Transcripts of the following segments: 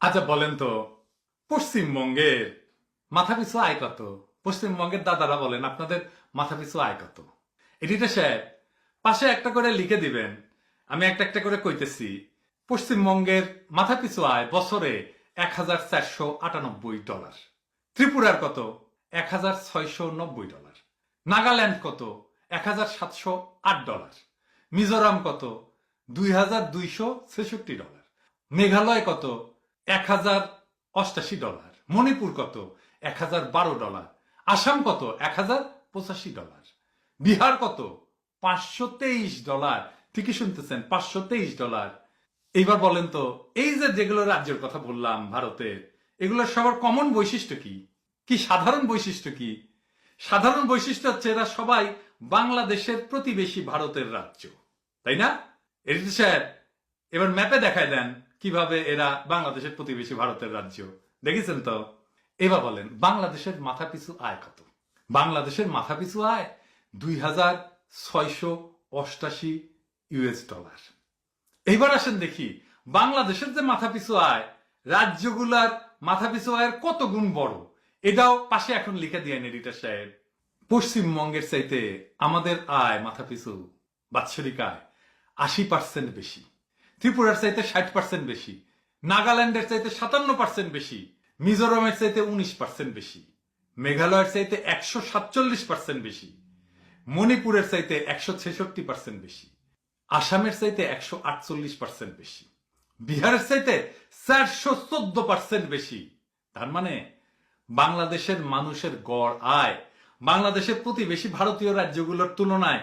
আচ্ছা বলেন তো পশ্চিমবঙ্গের মাথাপিছু আয় কত? পশ্চিমবঙ্গের দাদারা বলেন, আপনাদের মাথাপিছু আয় কত? এডিটা সাহেব, পাশে একটা করে লিখে দিবেন। আমি একটা একটা করে কইতেছি, পশ্চিমবঙ্গের মাথাপিছু আয় বছরে এক হাজার চারশো আটানব্বই ডলার। ত্রিপুরার কত? এক হাজার ছয়শো নব্বই ডলার। নাগাল্যান্ড কত? এক হাজার সাতশো আট ডলার। মিজোরাম কত? দুই হাজার দুইশো ছেষট্টি ডলার। মেঘালয় কত? এক হাজার অষ্টাশি ডলার। মণিপুর কত? এক হাজার বারো ডলার। আসাম কত? এক হাজার পঁচাশি ডলার। বিহার কত? পাঁচশো তেইশ ডলার। ঠিকই শুনতেছেন, পাঁচশো তেইশ ডলার। এইবার বলেন তো, এই যে যেগুলো রাজ্যের কথা বললাম, ভারতের এগুলোর সবার কমন বৈশিষ্ট্য কি? কি সাধারণ বৈশিষ্ট্য কি? সাধারণ বৈশিষ্ট্য হচ্ছে এরা সবাই বাংলাদেশের প্রতিবেশী ভারতের রাজ্য। তাই না? সাহেব এবার ম্যাপে দেখায় দেন। কীভাবে এরা বাংলাদেশের প্রতিবেশী ভারতের রাজ্য? দেখেছেন তো? এবার বলেন, বাংলাদেশের মাথাপিছু আয় কত? বাংলাদেশের মাথাপিছু আয় দুই হাজার ছয়শো অষ্টাশি ইউএস ডলার। এইবার আসেন দেখি, বাংলাদেশের যে মাথাপিছু আয়, রাজ্যগুলার মাথাপিছু আয়ের কত গুণ বড়? এটাও পাশে এখন লিখে দিয়ে এডিটর সাহেব। পশ্চিমবঙ্গের চাইতে আমাদের আয় মাথাপিছু বাৎসরিক আয় আশি পার্সেন্ট বেশি। ত্রিপুরার চাইতে ষাট পার্সেন্ট বেশি, নাগাল্যান্ডের চাইতে সাতান্ন পার্সেন্ট বেশি, মিজোরামের চাইতে উনিশ পার্সেন্ট বেশি, মেঘালয়ের চাইতে একশো সাতচল্লিশ পার্সেন্ট বেশি, মণিপুরের চাইতে একশো ছেষট্টি পার্সেন্ট বেশি, আসামের চাইতে একশো আটচল্লিশ পার্সেন্ট বেশি, বিহারের চাইতে চারশো চোদ্দ পার্সেন্ট বেশি। তার মানে বাংলাদেশের মানুষের গড় আয়, বাংলাদেশের প্রতিবেশী ভারতীয় রাজ্যগুলোর তুলনায়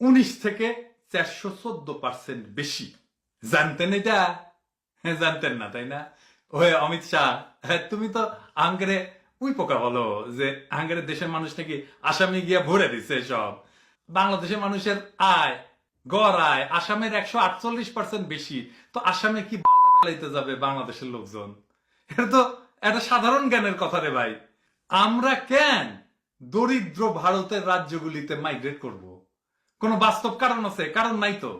উনিশ থেকে চারশো চোদ্দ পার্সেন্ট বেশি। জানতেন এটা? হ্যাঁ জানতেন না তাই না? ওই অমিত শাহ হ্যাঁ, তুমি তো আঙ্গরে উই পোকা বলো যে আঙ্গরের দেশের মানুষ নাকি আসামে গিয়া ভরে দিচ্ছে সব। বাংলাদেশের মানুষের আয় গড় আয় আসামের একশো আটচল্লিশ পার্সেন্ট বেশি। তো আসামে কি বাংলাইতে যাবে বাংলাদেশের লোকজন? এটা তো একটা সাধারণ জ্ঞানের কথা রে ভাই। আমরা কেন দরিদ্র ভারতের রাজ্যগুলিতে মাইগ্রেট করব? কোনো বাস্তব কারণ আছে? কারণ নাই তো।